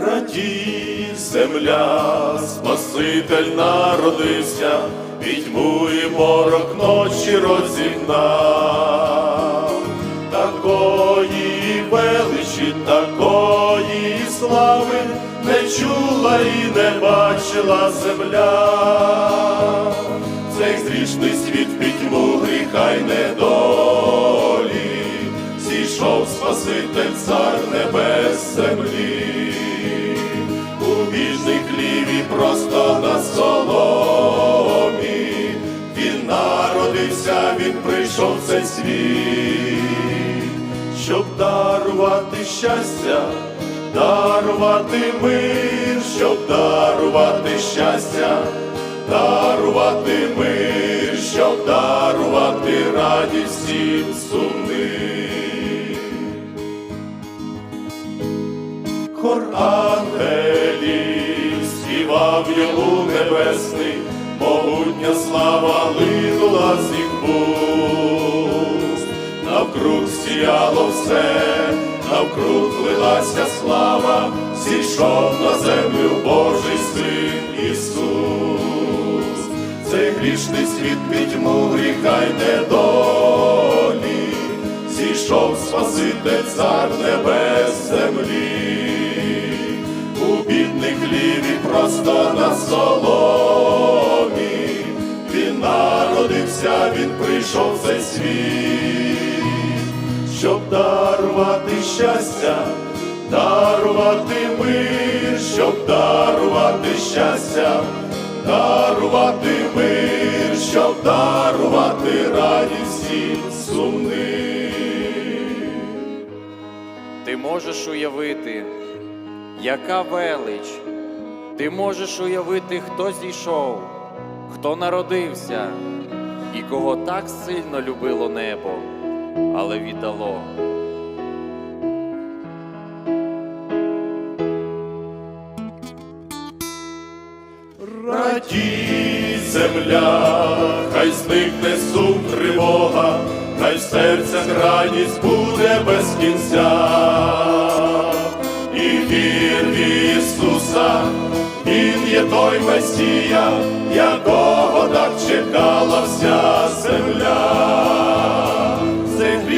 Радій, земля, Спаситель народився, відьму і морок ночі розігнав, і не бачила земля, цей грішний світ пітьму гріха й недолі, зійшов Спаситель цар небес землі. У біжний хліві просто на соломі. Він народився, він прийшов в цей світ, щоб дарувати щастя, дарувати мир, щоб дарувати щастя, дарувати мир, щоб дарувати радість всім сумним. Хор ангелів співав йому небесний, могутня слава линула з їх вуст, навкруг сіяло все, навкруг лилася слава, зійшов на землю Божий син Ісус, цей грішний світ пітьму гріха й недолі, зійшов Спаситель цар небес землі, у бідних хліві просто на соломі, він народився, він прийшов в цей світ, щоб дарувати щастя, дарувати мир, щоб дарувати щастя, дарувати мир, щоб дарувати радість всім сумним. Ти можеш уявити, яка велич. Ти можеш уявити, хто зійшов, хто народився і кого так сильно любило небо, але віддало. Радій, земля, хай зникне сум тривога, хай в серцях радість буде без кінця, і вір в Ісуса, Він є той Месія, якого так чекала вся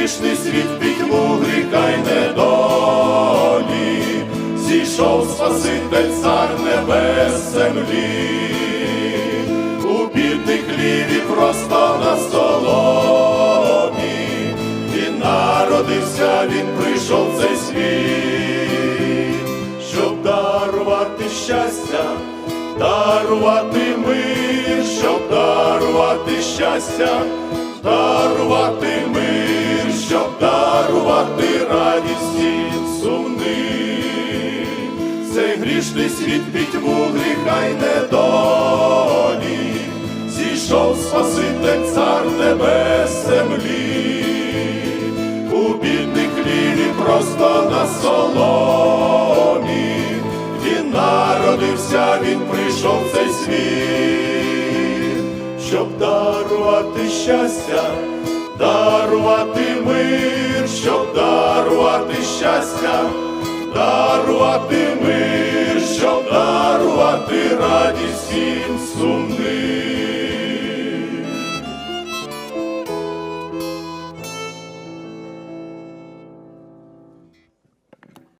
грішний світ пітьму гріха й недолі, зійшов Спаситель цар небес землі, у бідних хліві просто на соломі, він народився, він прийшов в цей світ, щоб дарувати щастя, дарувати мир, щоб дарувати щастя, дарувати мир, грішний світ пітьму гріха й недолі, зійшов Спаситель цар небес землі, у бідних хліві просто на соломі, він народився, він прийшов в цей світ, щоб дарувати щастя, дарувати мир, щоб дарувати щастя, дарувати мир, дарувати радість всім сумним.